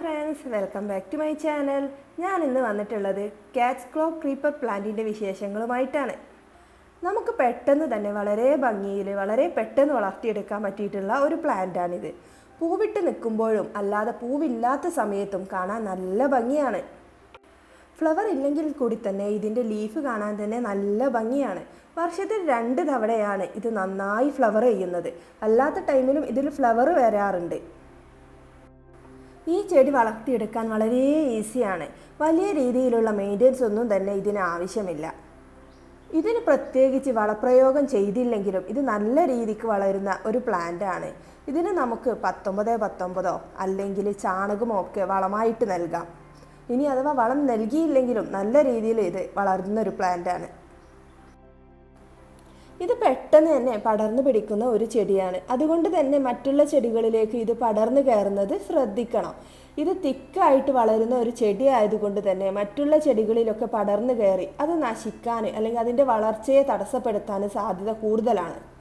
Friends welcome back to my channel. ഞാൻ ഇന്ന് വന്നിട്ടുള്ളത് കാറ്റ്സ് ക്ലോ ക്രീപ്പർ പ്ലാന്റിന്റെ വിശേഷങ്ങളുമായിട്ടാണ്. നമുക്ക് പെട്ടെന്ന് തന്നെ വളരെ ഭംഗിയിൽ വളരെ പെട്ടെന്ന് വളർത്തിയെടുക്കാൻ പറ്റിയിട്ടുള്ള ഒരു പ്ലാന്റാണിത്. പൂവിട്ട് നിൽക്കുമ്പോഴും അല്ലാതെ പൂവില്ലാത്ത സമയത്തും കാണാൻ നല്ല ഭംഗിയാണ്. ഫ്ലവർ ഇല്ലെങ്കിൽ കൂടി തന്നെ ഇതിന്റെ ലീഫ് കാണാൻ തന്നെ നല്ല ഭംഗിയാണ്. വർഷത്തിൽ രണ്ട് തവണയാണ് ഇത് നന്നായി ഫ്ലവർ ചെയ്യുന്നത്. അല്ലാത്ത ടൈമിലും ഇതിൽ ഫ്ലവർ വരാറുണ്ട്. ഈ ചെടി വളർത്തിയെടുക്കാൻ വളരെ ഈസിയാണ്. വലിയ രീതിയിലുള്ള മെയിന്റെനൻസ് ഒന്നും തന്നെ ഇതിന് ആവശ്യമില്ല. ഇതിന് പ്രത്യേകിച്ച് വളപ്രയോഗം ചെയ്തില്ലെങ്കിലും ഇത് നല്ല രീതിക്ക് വളരുന്ന ഒരു പ്ലാന്റ് ആണ്. ഇതിന് നമുക്ക് പത്തൊമ്പത് പത്തൊമ്പതോ അല്ലെങ്കിൽ ചാണകമോ ഒക്കെ വളമായിട്ട് നൽകാം. ഇനി അഥവാ വളം നൽകിയില്ലെങ്കിലും നല്ല രീതിയിൽ ഇത് വളരുന്ന ഒരു പ്ലാന്റ് ആണ്. ഇത് പെട്ടെന്ന് തന്നെ പടർന്നു പിടിക്കുന്ന ഒരു ചെടിയാണ്. അതുകൊണ്ട് തന്നെ മറ്റുള്ള ചെടികളിലേക്ക് ഇത് പടർന്നു കയറുന്നത് ശ്രദ്ധിക്കണം. ഇത് തിക്കായിട്ട് വളരുന്ന ഒരു ചെടി ആയതുകൊണ്ട് തന്നെ മറ്റുള്ള ചെടികളിലൊക്കെ പടർന്നു കയറി അത് നശിക്കാൻ അല്ലെങ്കിൽ അതിന്റെ വളർച്ചയെ തടസ്സപ്പെടുത്താൻ സാധ്യത കൂടുതലാണ്.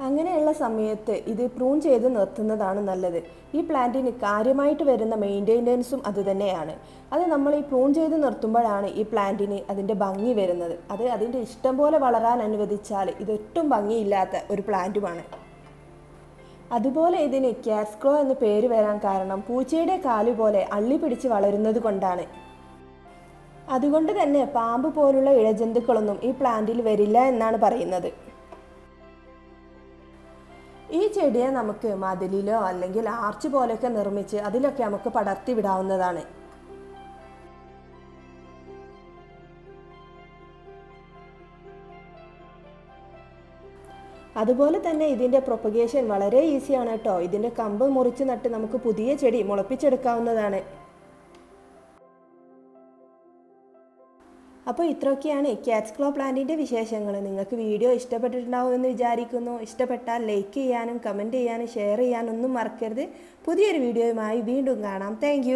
അങ്ങനെയുള്ള സമയത്ത് ഇത് പ്രൂൺ ചെയ്ത് നിർത്തുന്നതാണ് നല്ലത്. ഈ പ്ലാന്റിന് കാര്യമായിട്ട് വരുന്ന മെയിന്റെനൻസും അതുതന്നെയാണ് അത് നമ്മൾ ഈ പ്രൂൺ ചെയ്ത് നിർത്തുമ്പോഴാണ് ഈ പ്ലാന്റിന് അതിന്റെ ഭംഗി വരുന്നത്. അത് അതിന്റെ ഇഷ്ടം പോലെ വളരാൻ അനുവദിച്ചാൽ ഇതൊട്ടും ഭംഗിയില്ലാത്ത ഒരു പ്ലാന്റുമാണ് അതുപോലെ ഇതിന് കാസ്ക്രോ എന്ന് പേര് വരാൻ കാരണം പൂച്ചയുടെ കാൽ പോലെ അള്ളി പിടിച്ച് വളരുന്നത് കൊണ്ടാണ്. അതുകൊണ്ട് തന്നെ പാമ്പ് പോലുള്ള ഇഴജന്തുക്കളൊന്നും ഈ പ്ലാന്റിൽ വരില്ല എന്നാണ് പറയുന്നത്. ഈ ചെടിയെ നമുക്ക് മതിലിലോ അല്ലെങ്കിൽ ആർച്ച് പോലെയൊക്കെ നിർമ്മിച്ച് അതിലൊക്കെ നമുക്ക് പടർത്തി വിടാവുന്നതാണ്. അതുപോലെ തന്നെ ഇതിന്റെ പ്രൊപ്പഗേഷൻ വളരെ ഈസിയാണ് കേട്ടോ. ഇതിന്റെ കമ്പ് മുറിച്ച് നട്ട് നമുക്ക് പുതിയ ചെടി മുളപ്പിച്ചെടുക്കാവുന്നതാണ്. അപ്പോൾ ഇത്രയൊക്കെയാണ് ക്യാറ്റ്സ്ക്ലോ പ്ലാന്റിന്റെ വിശേഷങ്ങൾ നിങ്ങൾക്ക് വീഡിയോ ഇഷ്ടപ്പെട്ടിട്ടുണ്ടാവുമെന്ന് വിചാരിക്കുന്നു. ഇഷ്ടപ്പെട്ടാൽ ലൈക്ക് ചെയ്യാനും കമന്റ് ചെയ്യാനും ഷെയർ ചെയ്യാനും ഒന്നും മറക്കരുത്. പുതിയൊരു വീഡിയോയുമായി വീണ്ടും കാണാം. താങ്ക്